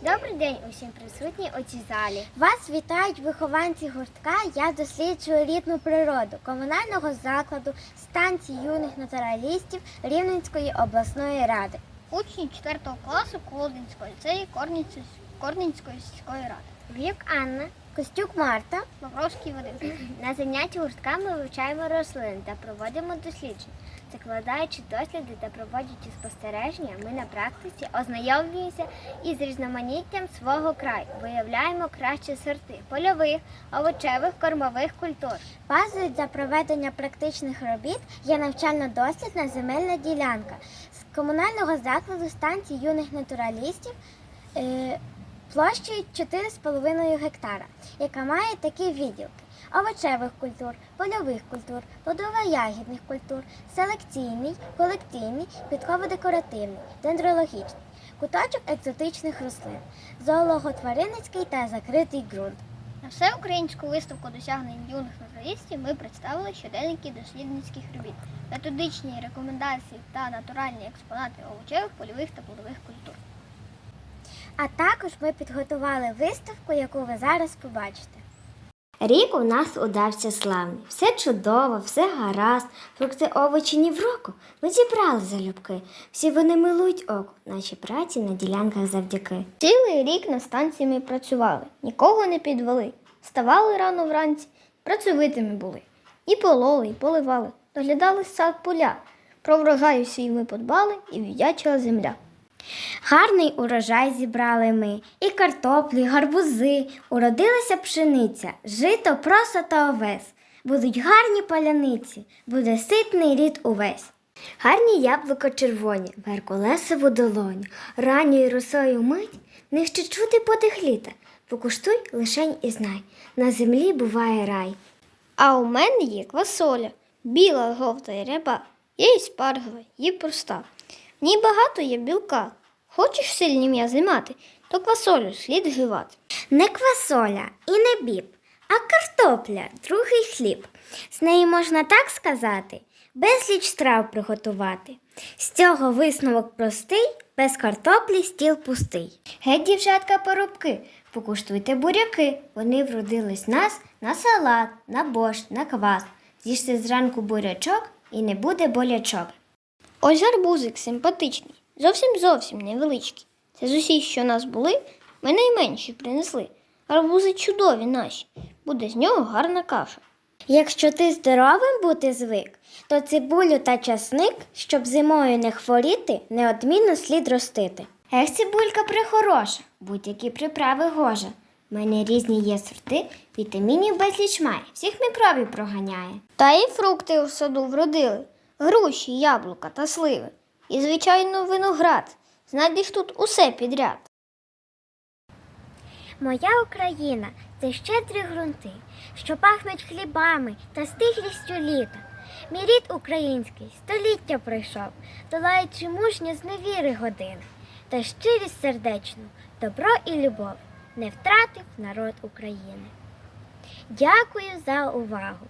Добрий день усім присутні у цій залі. Вас вітають вихованці гуртка Я досліджую рідну природу комунального закладу станції юних натуралістів Рівненської обласної ради. Учні 4 класу Колодинського ліцею Корнінської сільської ради. Вік Анна, Костюк Марта. Бобровський Вадим. На заняття гуртка ми вивчаємо рослини та проводимо дослідження. Закладаючи досліди та проводячи спостереження, ми на практиці ознайомлюємося із різноманіттям свого краю, виявляємо кращі сорти польових, овочевих, кормових культур. Базою для проведення практичних робіт є навчально-дослідна земельна ділянка з комунального закладу станції юних натуралістів. е, площею 4,5 гектара, яка має такі відділки: овочевих культур, польових культур, плодово-ягідних культур, селекційний, колекційний, підково-декоративний, дендрологічний, куточок екзотичних рослин, зоолого-тваринницький та закритий ґрунт. На всеукраїнську виставку досягнень юних натуралістів ми представили щоденники дослідницьких робіт, методичні рекомендації та натуральні експонати овочевих, польових та плодових культур. А також ми підготували виставку, яку ви зараз побачите. Рік у нас удався славний. Все чудово, все гаразд. Фрукти овочі ні в року. Ми зібрали залюбки. Всі вони милують око, наші праці на ділянках завдяки. Цілий рік на станції ми працювали, нікого не підвели. Ставали рано вранці, працьовитими були. І пололи, і поливали, доглядали сад поля. Про врожай свій ми подбали і віддячила земля. Гарний урожай зібрали ми, і картоплі, і гарбузи, уродилася пшениця, жито, проса та овес. Будуть гарні паляниці, буде ситний рід увесь. Гарні яблука червоні, верколесову долоню, ранньою росою мить, не ще чути подих літа. Покуштуй лишень і знай, на землі буває рай. А у мене є квасоля, біла, жовта і ряба, є і спаргова, є проста. В ній багато є білка. Хочеш сильні м'язи мати, то квасолю слід вживати. Не квасоля і не біб, а картопля, другий хліб. З неї можна так сказати, безліч страв приготувати. З цього висновок простий, без картоплі стіл пустий. Геть, дівчатка, порубки, покуштуйте буряки. Вони вродились нас на салат, на борщ, на квас. З'їжте зранку бурячок і не буде болячок. Ось гарбузик симпатичний, зовсім зовсім невеличкий. Це з усіх, що нас були, ми найменші принесли. Гарбузи чудові наші, буде з нього гарна каша. Якщо ти здоровим бути звик, то цибулю та часник, щоб зимою не хворіти, неодмінно слід ростити. Ех, цибулька прихороша, будь-які приправи гожа. В мене різні є сорти, вітамінів безліч має, всіх мікробів проганяє. Та і фрукти у саду вродили, груші, яблука та сливи. І, звичайно, виноград. Знайдеш тут усе підряд. Моя Україна це щедрі ґрунти, що пахнуть хлібами та стиглістю літа. Мій рід український століття пройшов, долаючи мужньо з невіри години, та щирість сердечну, добро і любов не втратив народ України. Дякую за увагу!